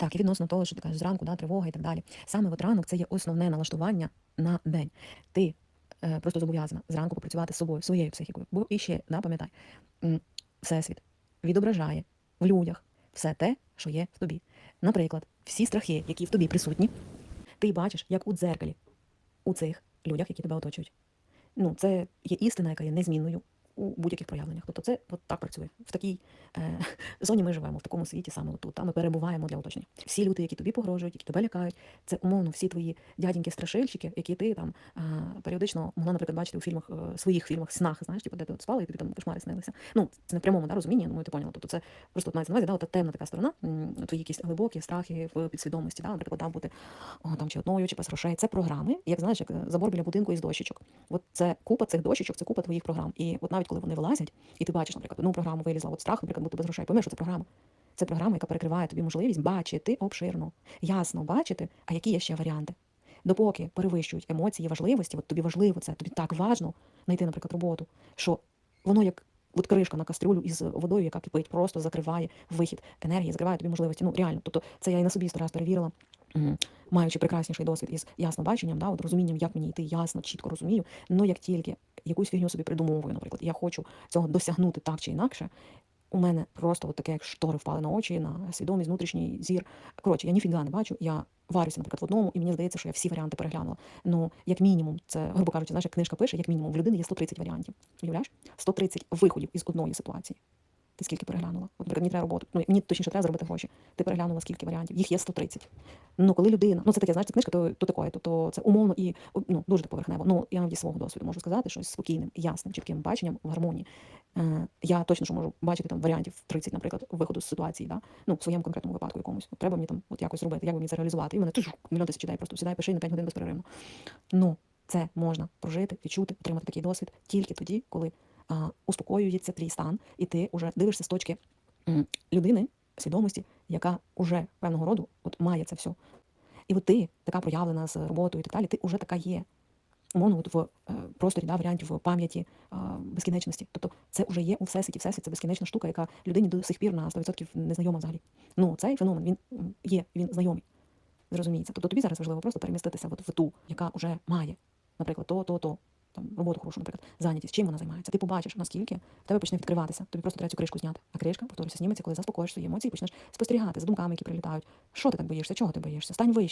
Так, і відносно того, що ти кажеш зранку, да, тривога і так далі. Саме от ранок це є основне налаштування на день. Ти е, просто зобов'язана зранку попрацювати з собою, своєю психікою. Бо і ще да, пам'ятай, всесвіт відображає в людях все те, що є в тобі. Наприклад, всі страхи, які в тобі присутні, ти бачиш, як у дзеркалі у цих людях, які тебе оточують. Ну, це є істина, яка є незмінною у будь-яких проявленнях. Тобто це от так працює. В такій е, зоні ми живемо, в такому світі саме тут. Та ми перебуваємо для оточення. Всі люди, які тобі погрожують, які тебе лякають, це умовно всі твої дядіньки-страшильщики, які ти там е, періодично могла, наприклад, бачити у фільмах, е, своїх фільмах, снах, знаєш, типу, де ти от спала, і тобі там кошмари снилися. Ну, це не в прямому да, розумінні, я ти поняла. Тобто це просто от мається на увазі, да, от темна така сторона, твої якісь глибокі страхи в підсвідомості, да, наприклад, там бути о, там, чи одною, чи без грошей. Це програми, як знаєш, як е, забор біля будинку із дощечок. От це купа цих дощечок, це купа твоїх програм. І от навіть коли вони вилазять, і ти бачиш, наприклад, одну програму вилізла, от страх, наприклад, бути без грошей. Поймеш, що це програма. Це програма, яка перекриває тобі можливість бачити обширно, ясно бачити, а які є ще варіанти. Допоки перевищують емоції, важливості, от тобі важливо це, тобі так важно знайти, наприклад, роботу, що воно як от кришка на кастрюлю із водою, яка кипить, просто закриває вихід енергії, закриває тобі можливості. Ну реально, тобто це я і на собі раз перевірила. Маючи прекрасніший досвід із яснобаченням, да, от розумінням, як мені йти ясно, чітко розумію. Ну як тільки якусь фігню собі придумовую, наприклад, я хочу цього досягнути так чи інакше, у мене просто от таке, як штори впали на очі, на свідомість, внутрішній зір. Коротше, я ніфіга не бачу. Я варюся, наприклад, в одному, і мені здається, що я всі варіанти переглянула. Ну, як мінімум, це, грубо кажучи, знаєш, як книжка пише, як мінімум в людини є 130 варіантів. Уявляєш? 130 виходів із одної ситуації. Ти скільки переглянула? От, наприклад, мені треба роботу. Ну, мені точніше треба заробити гроші. Ти переглянула скільки варіантів? Їх є 130. Ну, коли людина, ну це таке, знаєш, це книжка, то, то таке, то, то це умовно і ну, дуже поверхнево. Ну, я навіть свого досвіду можу сказати, що з спокійним, ясним, чітким баченням в гармонії. Е, я точно що можу бачити там варіантів 30, наприклад, виходу з ситуації, да? ну, в своєму конкретному випадку якомусь. От треба мені там от якось зробити, як би мені це реалізувати. І мене тиш, мільйон тисяч ідей, просто сідай, пиши на 5 годин безперервно. Ну, це можна прожити, відчути, отримати такий досвід тільки тоді, коли успокоюється твій стан, і ти вже дивишся з точки людини, свідомості, яка уже певного роду от має це все. І от ти така проявлена з роботою і так далі, ти вже така є. Умовно, от в е, просторі да, варіантів пам'яті а, безкінечності. Тобто це вже є у всесвіті. Всесвіт це безкінечна штука, яка людині до сих пір на 100% не знайома взагалі. Ну, цей феномен він є, він знайомий. Зрозуміється. Тобто тобі зараз важливо просто переміститися от в ту, яка вже має, наприклад, то, то, то. Там роботу хорошу, наприклад, зайнятість, чим вона займається. Ти побачиш, наскільки в тебе почне відкриватися. Тобі просто треба цю кришку зняти. А кришка, повторюся, зніметься, коли заспокоїш свої емоції, почнеш спостерігати за думками, які прилітають. Що ти так боїшся? Чого ти боїшся? Стань вище.